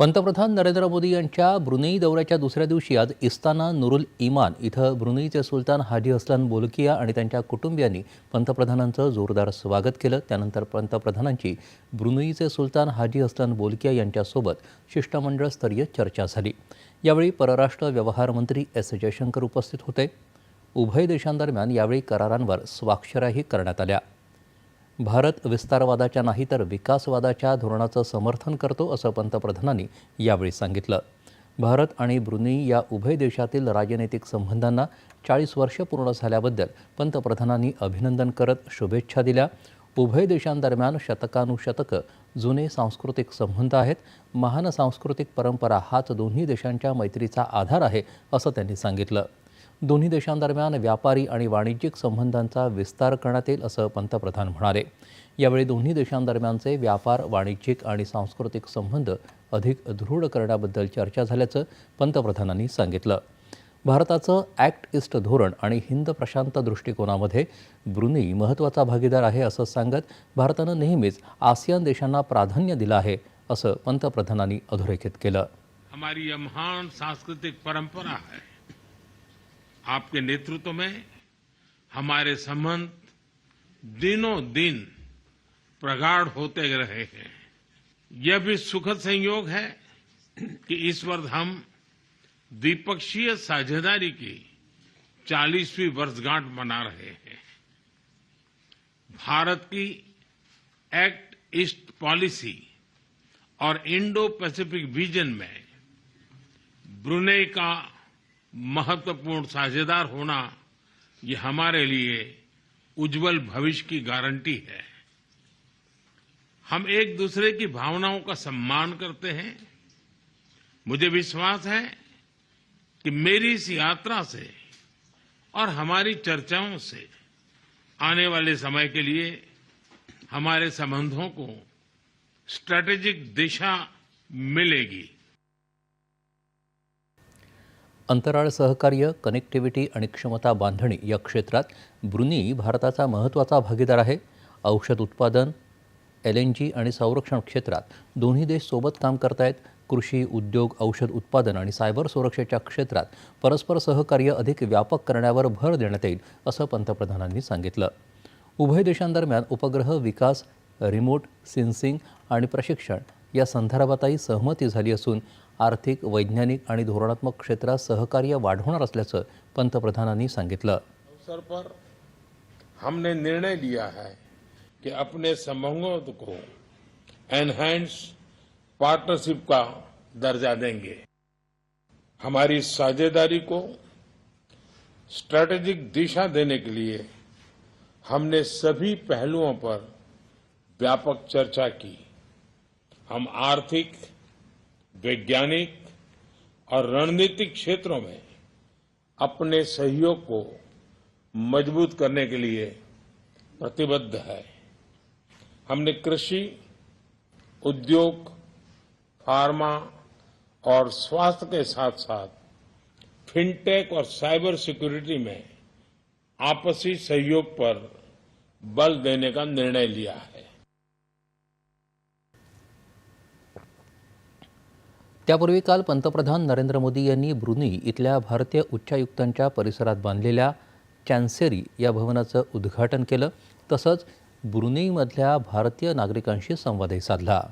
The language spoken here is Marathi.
पंतप्रधान नरेंद्र मोदी यांच्या ब्रुनेई दौऱ्याच्या दुसऱ्या दिवशी आज इस्ताना नुरुल इमान इथं ब्रुनेईचे सुलतान हाजी असलान बोलकिया आणि त्यांच्या कुटुंबियांनी पंतप्रधानांचं जोरदार स्वागत केलं. त्यानंतर पंतप्रधानांची ब्रुनेईचे सुलतान हाजी असलान बोलकिया यांच्यासोबत शिष्टमंडळस्तरीय चर्चा झाली. यावेळी परराष्ट्र व्यवहार मंत्री एस जयशंकर उपस्थित होते. उभय देशांदरम्यान यावेळी करारांवर स्वाक्षऱ्याही करण्यात आल्या. भारत विस्तारवादाच्या नाही तर विकासवादाच्या धोरणाचं समर्थन करतो असं पंतप्रधानांनी यावेळी सांगितलं. भारत आणि ब्रुनेई या उभय देशातील राजनैतिक संबंधांना चाळीस वर्ष पूर्ण झाल्याबद्दल पंतप्रधानांनी अभिनंदन करत शुभेच्छा दिल्या. उभय देशांदरम्यान शतकानुशतकं जुने सांस्कृतिक संबंध आहेत. महान सांस्कृतिक परंपरा हाच दोन्ही देशांच्या मैत्रीचा आधार आहे असं त्यांनी सांगितलं. दोन्ही देशांदरम्यान व्यापारी आणि वाणिज्यिक संबंधांचा विस्तार करण्यात येईल असं पंतप्रधान म्हणाले. यावेळी दोन्ही देशांदरम्यानचे व्यापार वाणिज्यिक आणि सांस्कृतिक संबंध अधिक दृढ करण्याबद्दल चर्चा झाल्याचं पंतप्रधानांनी सांगितलं. भारताचं ॲक्ट इस्ट धोरण आणि हिंद प्रशांत दृष्टिकोनामध्ये ब्रुनी महत्त्वाचा भागीदार आहे असं सांगत भारतानं नेहमीच आसियान देशांना प्राधान्य दिलं आहे असं पंतप्रधानांनी अधोरेखित केलं. हमारी महान सांस्कृतिक परंपरा है। आपके नेतृत्व में हमारे संबंध दिनों दिन प्रगाढ़ होते रहे हैं। यह भी सुखद संयोग है कि इस वर्ष हम द्विपक्षीय साझेदारी की चालीसवीं वर्षगांठ मना रहे हैं। भारत की एक्ट ईस्ट पॉलिसी और इंडो पैसिफिक विजन में ब्रुनेई का महत्वपूर्ण साझेदार होना ये हमारे लिए उज्जवल भविष्य की गारंटी है। हम एक दूसरे की भावनाओं का सम्मान करते हैं। मुझे विश्वास है कि मेरी इस यात्रा से और हमारी चर्चाओं से आने वाले समय के लिए हमारे संबंधों को स्ट्रैटेजिक दिशा मिलेगी। अंतराळ सहकार्य कनेक्टिव्हिटी आणि क्षमता बांधणी या क्षेत्रात ब्रुनी भारताचा महत्त्वाचा भागीदार आहे. औषध उत्पादन एल एन जी आणि संरक्षण क्षेत्रात दोन्ही देश सोबत काम करतायत. कृषी उद्योग औषध उत्पादन आणि सायबर सुरक्षेच्या क्षेत्रात परस्पर सहकार्य अधिक व्यापक करण्यावर भर देण्यात येईल असं पंतप्रधानांनी सांगितलं. उभय देशांदरम्यान उपग्रह विकास रिमोट सेन्सिंग आणि प्रशिक्षण या संदर्भातही सहमती झाली असून आर्थिक, वैज्ञानिक आणि धोरणात्मक क्षेत्रात सहकार्य वाढवणार असल्याचं पंतप्रधानांनी सांगितलं. अवसर पर हमने निर्णय लिया है कि अपने संबंधों को एनहैंस पार्टनरशिप का दर्जा देंगे। हमारी साझेदारी को स्ट्रैटेजिक दिशा देने के लिए हमने सभी पहलुओं पर व्यापक चर्चा की। हम आर्थिक, वैज्ञानिक और रणनीतिक क्षेत्रों में अपने सहयोग को मज़बूत करने के लिए प्रतिबद्ध है। हमने कृषि, उद्योग, फार्मा और स्वास्थ्य के साथ साथ फिनटेक और साइबर सिक्योरिटी में आपसी सहयोग पर बल देने का निर्णय लिया है। त्यापूर्वी काल पंतप्रधान नरेंद्र मोदी यांनी ब्रुनी इथल्या भारतीय उच्चायुक्तांच्या परिसरात बांधलेल्या चॅन्सेरी या भवनाचं उद्घाटन केलं. तसंच ब्रुनेईमधल्या भारतीय नागरिकांशी संवादही साधला.